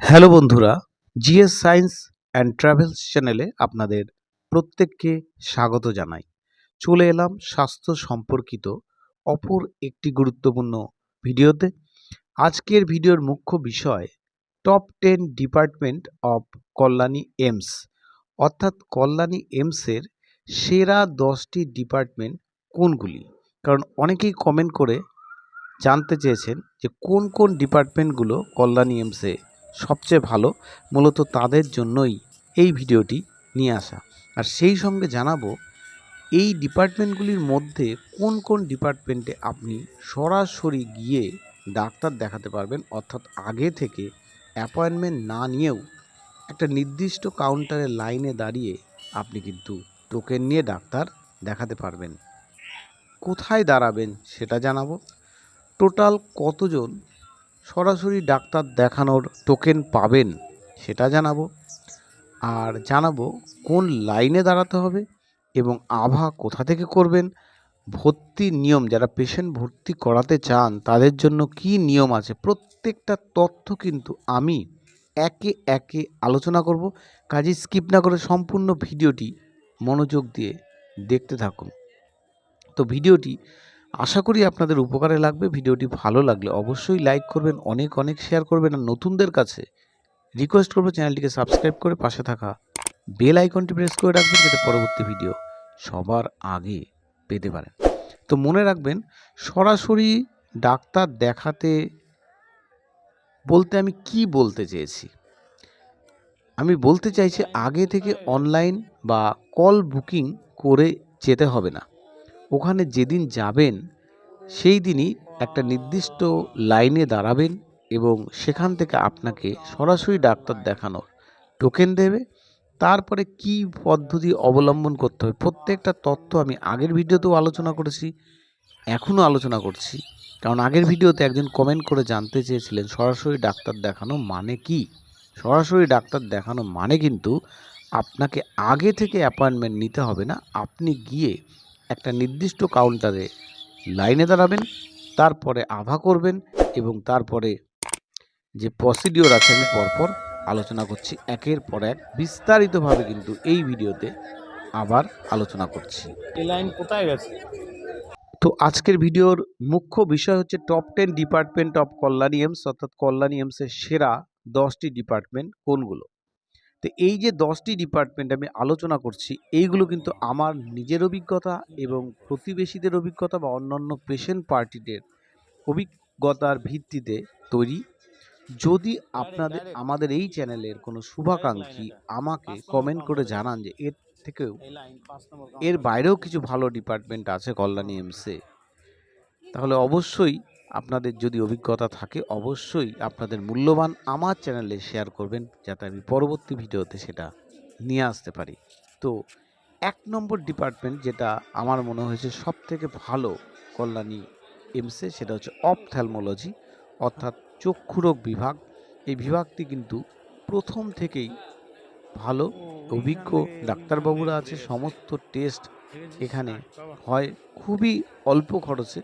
Hello বন্ধুরা, GS science and travels চ্যানেলে আপনাদের প্রত্যেককে স্বাগত জানাই। চলে এলাম স্বাস্থ্য সম্পর্কিত অপর একটি গুরুত্বপূর্ণ ভিডিওতে। আজকের ভিডিওর মুখ্য বিষয় top ten department of Kalyani AIIMS. অর্থাৎ কল্যাণী এমসের সেরা দশটি ডিপার্টমেন্ট কোনগুলি? কারণ অনেকেই কমেন্ট করে জানতে চেয়েছেন যে কোন কোন ডিপার্টমেন্টগুলো কল্যাণী এমসে সবচেয়ে ভালো, মূলত তাদের জন্যই এই ভিডিওটি নিয়ে আসা। আর সেই সঙ্গে জানাব, এই ডিপার্টমেন্টগুলির মধ্যে কোন কোন ডিপার্টমেন্টে আপনি সরাসরি গিয়ে ডাক্তার দেখাতে পারবেন, অর্থাৎ আগে থেকে অ্যাপয়েন্টমেন্ট না নিয়েও একটা নির্দিষ্ট কাউন্টারের লাইনে দাঁড়িয়ে আপনি কিন্তু টোকেন নিয়ে ডাক্তার দেখাতে পারবেন। কোথায় দাঁড়াবেন সেটা জানাব। টোটাল কতজন সরাসরি ডাক্তার দেখানোর টোকেন পাবেন, সেটা জানাব। আর জানাব কোন লাইনে দাঁড়াতে হবে এবং আভা কোথা থেকে করবেন ভর্তির নিয়ম, যারা পেশেন্ট ভর্তি করাতে চান, তাদের জন্য কি নিয়ম আছে, প্রত্যেকটা তথ্য কিন্তু আমি একে একে আলোচনা করব। কাজে স্কিপ না করে সম্পূর্ণ ভিডিওটি মনোযোগ দিয়ে দেখতে থাকুন। তো ভিডিওটি আশা করি আপনাদের উপকারে লাগবে, ভিডিওটি ভালো লাগলে অবশ্যই লাইক করবেন, অনেক অনেক শেয়ার করবেন আর নতুনদের কাছে রিকোয়েস্ট করব চ্যানেলটিকে সাবস্ক্রাইব করে পাশে থাকা বেল আইকনটি প্রেস করে রাখবেন যাতে পরবর্তী ভিডিও সবার আগে পেতে পারেন। তো মনে রাখবেন, সরাসরি ডাক্তার দেখাতে বলতে আমি কি বলতে চেয়েছি? আমি বলতে চাইছি আগে থেকে অনলাইন বা কল বুকিং করে যেতে হবে না। ওখানে যেদিন যাবেন, সেই দিনই একটা নির্দিষ্ট লাইনে দাঁড়াবেন এবং সেখান থেকে আপনাকে সরাসরি ডাক্তার দেখানোর টোকেন দেবে। তারপরে কি পদ্ধতি অবলম্বন করতে হবে, প্রত্যেকটা তথ্য আমি আগের ভিডিওতেও আলোচনা করেছি, এখনও আলোচনা করছি। কারণ আগের ভিডিওতে একজন কমেন্ট করে জানতে চেয়েছিলেন, সরাসরি ডাক্তার দেখানো মানে কি? সরাসরি ডাক্তার দেখানো মানে কিন্তু আপনাকে আগে থেকে অ্যাপয়েন্টমেন্ট নিতে হবে না, আপনি গিয়ে একটা নির্দিষ্ট কাউন্টারে লাইনে দাঁড়াবেন তারপরে আভা করবেন এবং তারপরে যে প্রসিডিওর আছে আমি পরপর আলোচনা করছি। একের পর এক বিস্তারিতভাবে কিন্তু এই ভিডিওতে আবার আলোচনা করছি। এই লাইন কোথায় গেছে? তো আজকের ভিডিওর মুখ্য বিষয় হচ্ছে top ten department of Kalyani AIIMS অর্থাৎ কল্যাণী এমসের সেরা দশটি ডিপার্টমেন্ট কোনগুলো? তো এই যে দশটি ডিপার্টমেন্ট আমি আলোচনা করছি, এইগুলো কিন্তু আমার নিজের অভিজ্ঞতা এবং প্রতিবেশীদের অভিজ্ঞতা বা অন্যান্য পেশেন্ট পার্টিদের অভিজ্ঞতার ভিত্তিতে তৈরি। যদি আপনাদের, আমাদের এই চ্যানেলের কোনো শুভাকাঙ্ক্ষী আমাকে কমেন্ট করে জানান যে এর থেকেও এর বাইরেও কিছু ভালো ডিপার্টমেন্ট আছে কল্যাণী এমসে তাহলে অবশ্যই আপনাদের যদি অভিজ্ঞতা থাকে, অবশ্যই আপনাদের মূল্যবান আমার চ্যানেলে শেয়ার করবেন, যাতে আমি পরবর্তী ভিডিওতে সেটা নিয়ে আসতে পারি। তো এক নম্বর ডিপার্টমেন্ট যেটা আমার মনে হয়েছে সব থেকে ভালো কল্যাণী এমসে সেটা হচ্ছে অপথ্যালমোলজি, অর্থাৎ চক্ষুরোগ বিভাগ। এই বিভাগটি কিন্তু প্রথম থেকেই ভালো, অভিজ্ঞ ডাক্তারবাবুরা আছে, সমস্ত টেস্ট এখানে হয়, খুবই অল্প খরচে।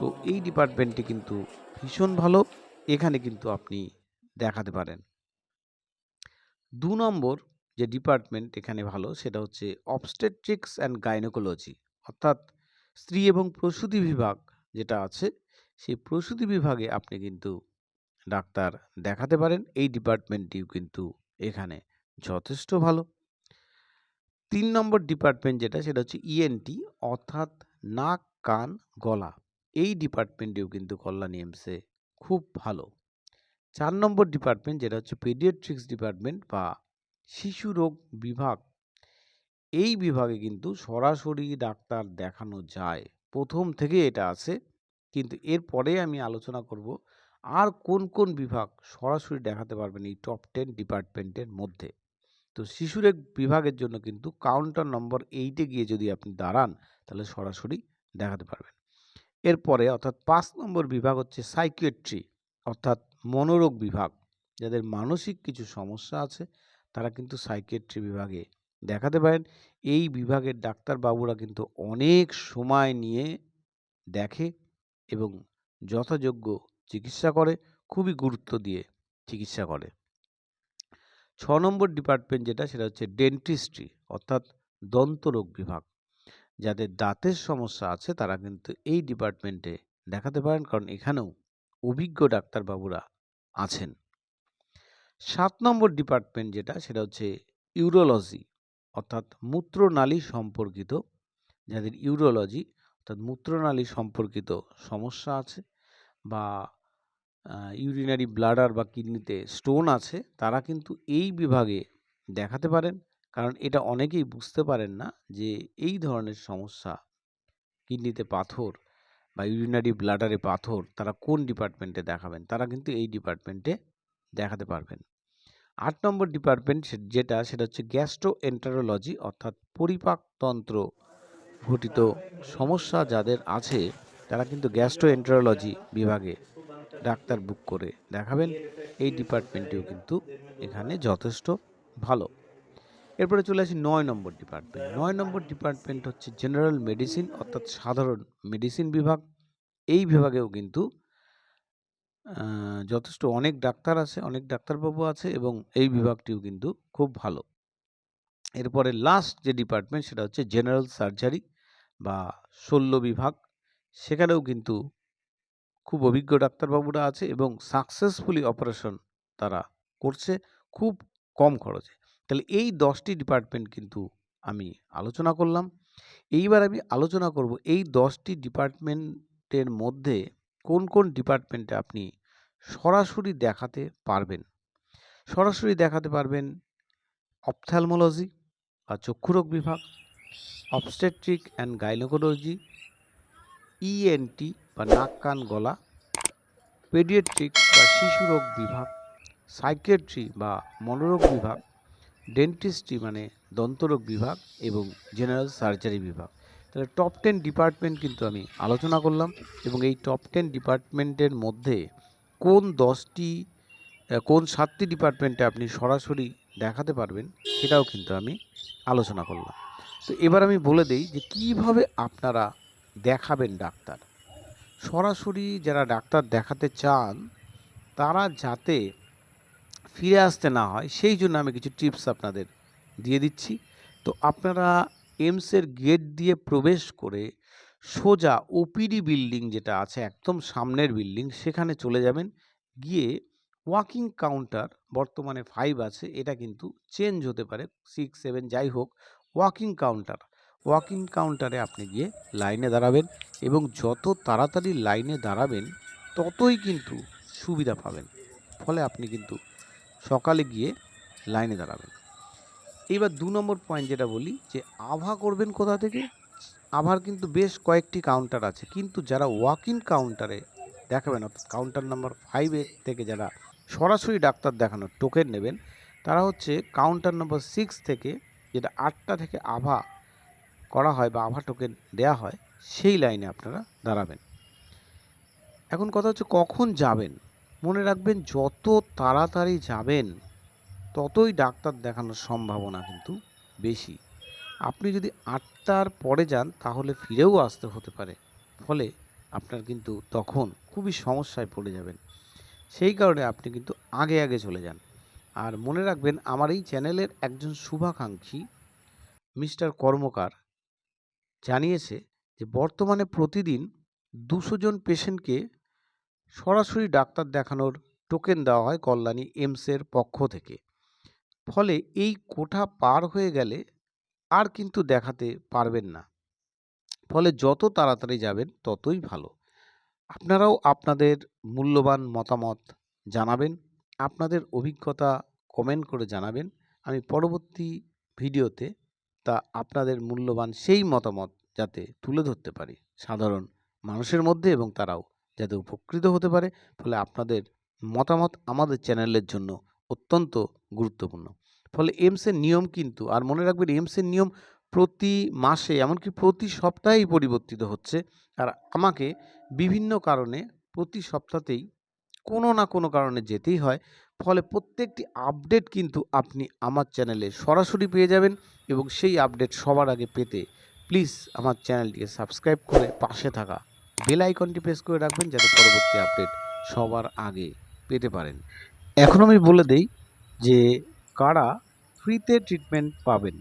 তো এই ডিপার্টমেন্টটি কিন্তু ভীষণ ভালো। এখানে কিন্তু আপনি দেখাতে পারেন। দু নম্বর যে ডিপার্টমেন্ট এখানে ভালো, সেটা হচ্ছে অবস্টেট্রিক্স অ্যান্ড গাইনোকোলজি অর্থাৎ স্ত্রী এবং প্রসূতি বিভাগ যেটা আছে, সেই প্রসূতি বিভাগে আপনি কিন্তু ডাক্তার দেখাতে পারেন। এই ডিপার্টমেন্টটিও কিন্তু এখানে যথেষ্ট ভালো। তিন নম্বর ডিপার্টমেন্ট যেটা, সেটা হচ্ছে ইএনটি অর্থাৎ নাক, কান, গলা। এই ডিপার্টমেন্টেও কিন্তু কল্যাণী এমসে খুব ভালো। চার নম্বর ডিপার্টমেন্ট যেটা হচ্ছে পেডিয়াট্রিক্স ডিপার্টমেন্ট বা শিশু রোগ বিভাগ, এই বিভাগে কিন্তু সরাসরি ডাক্তার দেখানো যায়। প্রথম থেকে এটা আছে, কিন্তু এরপরে আমি আলোচনা করব আর কোন কোন বিভাগ সরাসরি দেখাতে পারবেন এই টপ টেন ডিপার্টমেন্টের মধ্যে। তো শিশুরের বিভাগের জন্য কিন্তু কাউন্টার নম্বর এইটে গিয়ে যদি আপনি দাঁড়ান, তাহলে সরাসরি দেখাতে পারবেন। এরপরে অর্থাৎ পাঁচ নম্বর বিভাগ হচ্ছে সাইকিয়াট্রি অর্থাৎ মনোরোগ বিভাগ। যাদের মানসিক কিছু সমস্যা আছে, তারা কিন্তু সাইকিয়াট্রি বিভাগে দেখাতে পারেন। এই বিভাগের ডাক্তারবাবুরা কিন্তু অনেক সময় নিয়ে দেখে এবং যথাযোগ্য চিকিৎসা করে, খুবই গুরুত্ব দিয়ে চিকিৎসা করে। ছ নম্বর ডিপার্টমেন্ট যেটা, সেটা হচ্ছে ডেন্টিস্ট্রি অর্থাৎ দন্তরোগ বিভাগ। যাদের দাঁতের সমস্যা আছে, তারা কিন্তু এই ডিপার্টমেন্টে দেখাতে পারেন। কারণ এখানেও অভিজ্ঞ ডাক্তারবাবুরা আছেন। সাত নম্বর ডিপার্টমেন্ট যেটা, সেটা হচ্ছে ইউরোলজি অর্থাৎ মূত্রনালী সম্পর্কিত। যাদের ইউরোলজি অর্থাৎ মূত্রনালী সম্পর্কিত সমস্যা আছে বা ইউরিনারি ব্লাডার বা কিডনিতে স্টোন আছে, তারা কিন্তু এই বিভাগে দেখাতে পারেন। কারণ এটা অনেকেই বুঝতে পারেন না যে এই ধরনের সমস্যা কিডনিতে পাথর বা ইউরিনারি ব্লাডারে পাথর তারা কোন ডিপার্টমেন্টে দেখাবেন? তারা কিন্তু এই ডিপার্টমেন্টে দেখাতে পারবেন। আট নম্বর ডিপার্টমেন্ট যেটা সেটা হচ্ছে গ্যাস্ট্রো এন্টারোলজি অর্থাৎ পরিপাকতন্ত্র ঘটিত সমস্যা যাদের আছে, তারা কিন্তু গ্যাস্ট্রো এন্টারোলজি বিভাগে ডাক্তার বুক করে দেখাবেন। এই ডিপার্টমেন্টেও কিন্তু এখানে যথেষ্ট ভালো। এরপরে চলে আসি নয় নম্বর ডিপার্টমেন্ট নয় নম্বর ডিপার্টমেন্ট হচ্ছে জেনারেল মেডিসিন অর্থাৎ সাধারণ মেডিসিন বিভাগ। এই বিভাগেও কিন্তু যথেষ্ট অনেক ডাক্তার আছে, অনেক ডাক্তারবাবু আছে এবং এই বিভাগটিও কিন্তু খুব ভালো। এরপরে লাস্ট যে ডিপার্টমেন্ট সেটা হচ্ছে জেনারেল সার্জারি বা শল্য বিভাগ। সেখানেও কিন্তু খুব অভিজ্ঞ ডাক্তারবাবুরা আছে এবং সাকসেসফুলি অপারেশন তারা করছে, খুব কম খরচে। তাহলে এই দশটি ডিপার্টমেন্ট কিন্তু আমি আলোচনা করলাম। এইবার আমি আলোচনা করব এই দশটি ডিপার্টমেন্টের মধ্যে কোন কোন ডিপার্টমেন্টে আপনি সরাসরি দেখাতে পারবেন? সরাসরি দেখাতে পারবেন অপথ্যালমোলজি বা চক্ষুরোগ বিভাগ অবস্টেট্রিক অ্যান্ড গাইনোকোলজি ইএনটি বা নাক, কান, গলা পেডিয়াট্রিক বা শিশুরোগ বিভাগ সাইকিয়াট্রি বা মনোরোগ বিভাগ ডেন্টিস্ট্রি মানে দন্তরোগ বিভাগ এবং জেনারেল সার্জারি বিভাগ। তাহলে টপ টেন ডিপার্টমেন্ট কিন্তু আমি আলোচনা করলাম এবং এই টপ টেন ডিপার্টমেন্টের মধ্যে কোন দশটি কোন সাতটি ডিপার্টমেন্টে আপনি সরাসরি দেখাতে পারবেন সেটাও কিন্তু আমি আলোচনা করলাম। তো এবার আমি বলে দেই যে কীভাবে আপনারা দেখাবেন ডাক্তার? সরাসরি যারা ডাক্তার দেখাতে চান, তারা যাতে ফিরে আসতে না হয়, সেই জন্য আমি কিছু টিপস আপনাদের দিয়ে দিচ্ছি। তো আপনারা এমসের গেট দিয়ে প্রবেশ করে সোজা ওপিডি বিল্ডিং যেটা আছে, একদম সামনের বিল্ডিং, সেখানে চলে যাবেন। গিয়ে ওয়াকিং কাউন্টার, বর্তমানে ফাইভ আছে, এটা কিন্তু চেঞ্জ হতে পারে, সিক্স, সেভেন, যাই হোক, ওয়াকিং কাউন্টার। ওয়াকিং কাউন্টারে আপনি গিয়ে লাইনে দাঁড়াবেন এবং যত তাড়াতাড়ি লাইনে দাঁড়াবেন, ততই কিন্তু সুবিধা পাবেন। ফলে আপনি কিন্তু সকালে গিয়ে লাইনে দাঁড়াবেন। এইবার দু নম্বর পয়েন্ট যেটা বলি যে, আভা করবেন কোথা থেকে? আভার কিন্তু বেশ কয়েকটি কাউন্টার আছে, কিন্তু যারা ওয়াক ইন কাউন্টারে দেখাবেন, অর্থাৎ কাউন্টার নাম্বার ফাইভে থেকে যারা সরাসরি ডাক্তার দেখানোর টোকেন নেবেন, তারা হচ্ছে কাউন্টার নম্বর সিক্স থেকে যেটা আটটা থেকে আভা করা হয় বা আভা টোকেন দেয়া হয়, সেই লাইনে আপনারা দাঁড়াবেন। এখন কথা হচ্ছে কখন যাবেন? মনে রাখবেন, যত তাড়াতাড়ি যাবেন, ততই ডাক্তার দেখানোর সম্ভাবনা কিন্তু বেশি। আপনি যদি আটটার পরে যান, তাহলে ফিরেও আসতে হতে পারে। ফলে আপনার কিন্তু তখন খুবই সমস্যায় পড়ে যাবেন। সেই কারণে আপনি কিন্তু আগে আগে চলে যান। আর মনে রাখবেন, আমার এই চ্যানেলের একজন শুভাকাঙ্ক্ষী, মিস্টার কর্মকার, জানিয়েছে যে, বর্তমানে প্রতিদিন দুশো জন পেশেন্টকে সরাসরি ডাক্তার দেখানোর টোকেন দেওয়া হয় কল্যাণী এমসের পক্ষ থেকে। ফলে এই কোঠা পার হয়ে গেলে আর কিন্তু দেখাতে পারবেন না। ফলে যত তাড়াতাড়ি যাবেন, ততই ভালো। আপনারাও আপনাদের মূল্যবান মতামত জানাবেন, আপনাদের অভিজ্ঞতা কমেন্ট করে জানাবেন। আমি পরবর্তী ভিডিওতে তা আপনাদের মূল্যবান সেই মতামত যাতে তুলে ধরতে পারি। সাধারণ মানুষের মধ্যে এবং তারাও। যাতে উপকৃত হতে পারে, ফলে আপনাদের মতামত আমাদের চ্যানেলের জন্য অত্যন্ত গুরুত্বপূর্ণ। ফলে এমসের নিয়ম কিন্তু, আর মনে রাখবেন এমসের নিয়ম প্রতি মাসে, এমনকি প্রতি সপ্তাহেই পরিবর্তিত হচ্ছে। আর আমাকে বিভিন্ন কারণে প্রতি সপ্তাহতেই কোনো না কোনো কারণে যেতেই হয়। ফলে প্রত্যেকটি আপডেট কিন্তু আপনি আমার চ্যানেলে সরাসরি পেয়ে যাবেন এবং সেই আপডেট সবার আগে পেতে প্লিজ আমার চ্যানেলটিকে সাবস্ক্রাইব করে পাশে থাকা বেল আইকনটি প্রেস করে রাখবেন যাতে পরবর্তী আপডেট সবার আগে পেতে পারেন। এখন আমি বলে দেই যে কারা ফ্রিতে ট্রিটমেন্ট পাবেন,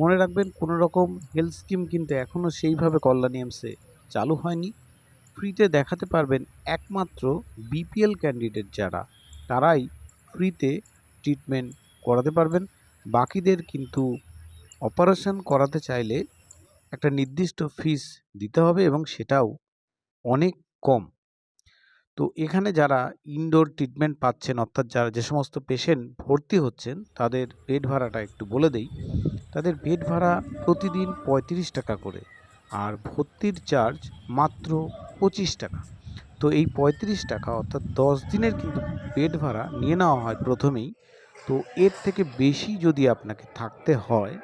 মনে রাখবেন কোনো রকম হেলথ স্কিম কিন্তু এখনও সেইভাবে কল্যাণী এমসে চালু হয়নি। ফ্রিতে দেখাতে পারবেন একমাত্র বিপিএল ক্যান্ডিডেট যারা, তারাই ফ্রিতে ট্রিটমেন্ট করাতে পারবেন। বাকিদের কিন্তু অপারেশন করাতে চাইলে একটা নির্দিষ্ট ফিস দিতে হবে এবং সেটাও অনেক কম। তো এখানে যারা ইনডোর ট্রিটমেন্ট পাচ্ছেন, অর্থাৎ যারা যে সমস্ত পেশেন্ট ভর্তি হচ্ছেন, তাদের বেড ভাড়াটা একটু বলে দেই। তাদের বেড ভাড়া প্রতিদিন পঁয়ত্রিশ টাকা করে আর ভর্তির চার্জ মাত্র পঁচিশ টাকা। তো এই পঁয়ত্রিশ টাকা, অর্থাৎ দশ দিনের কিন্তু বেড ভাড়া নিয়ে নেওয়া হয় প্রথমেই। তো এর থেকে বেশি যদি আপনাকে থাকতে হয়,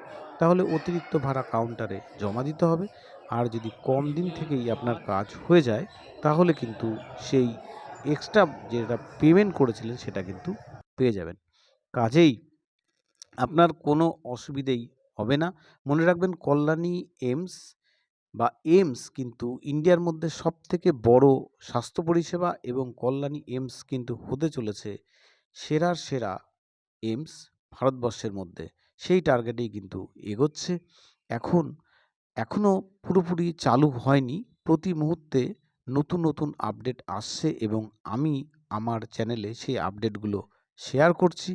তাহলে অতিরিক্ত ভাড়া কাউন্টারে জমা দিতে হবে। আর যদি কম দিন থেকেই আপনার কাজ হয়ে যায়, তাহলে কিন্তু সেই এক্সট্রা যেটা পেমেন্ট করেছিলেন সেটা কিন্তু পেয়ে যাবেন। কাজেই আপনার কোনো অসুবিধেই হবে না। মনে রাখবেন কল্যাণী এমস বা এমস কিন্তু ইন্ডিয়ার মধ্যে সব থেকে বড় স্বাস্থ্য পরিষেবা এবং কল্যাণী এমস কিন্তু হতে চলেছে সেরার সেরা এমস ভারতবর্ষের মধ্যে। সেই টার্গেটেই কিন্তু এগোচ্ছে। এখন এখনও পুরোপুরি চালু হয়নি। প্রতি মুহূর্তে নতুন নতুন আপডেট আসছে এবং আমি আমার চ্যানেলে সেই আপডেটগুলো শেয়ার করছি।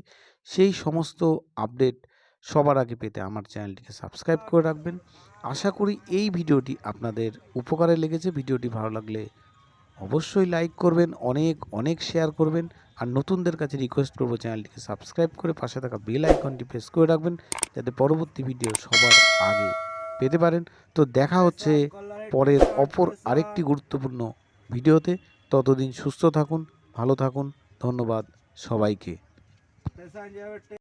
সেই সমস্ত আপডেট সবার আগে পেতে আমার চ্যানেলটিকে সাবস্ক্রাইব করে রাখবেন। আশা করি এই ভিডিওটি আপনাদের উপকারে লেগেছে। ভিডিওটি ভালো লাগলে অবশ্যই লাইক করবেন, অনেক অনেক শেয়ার করবেন। আর নতুনদের কাছে রিকোয়েস্ট করব চ্যানেলটিকে সাবস্ক্রাইব করে পাশে থাকা বেল আইকনটি প্রেস করে রাখবেন। যাতে পরবর্তী ভিডিও সবার আগে পেতে পারেন। তো দেখা হচ্ছে পরের অপর আরেকটি গুরুত্বপূর্ণ ভিডিওতে। ততদিন সুস্থ থাকুন, ভালো থাকুন, ধন্যবাদ সবাইকে।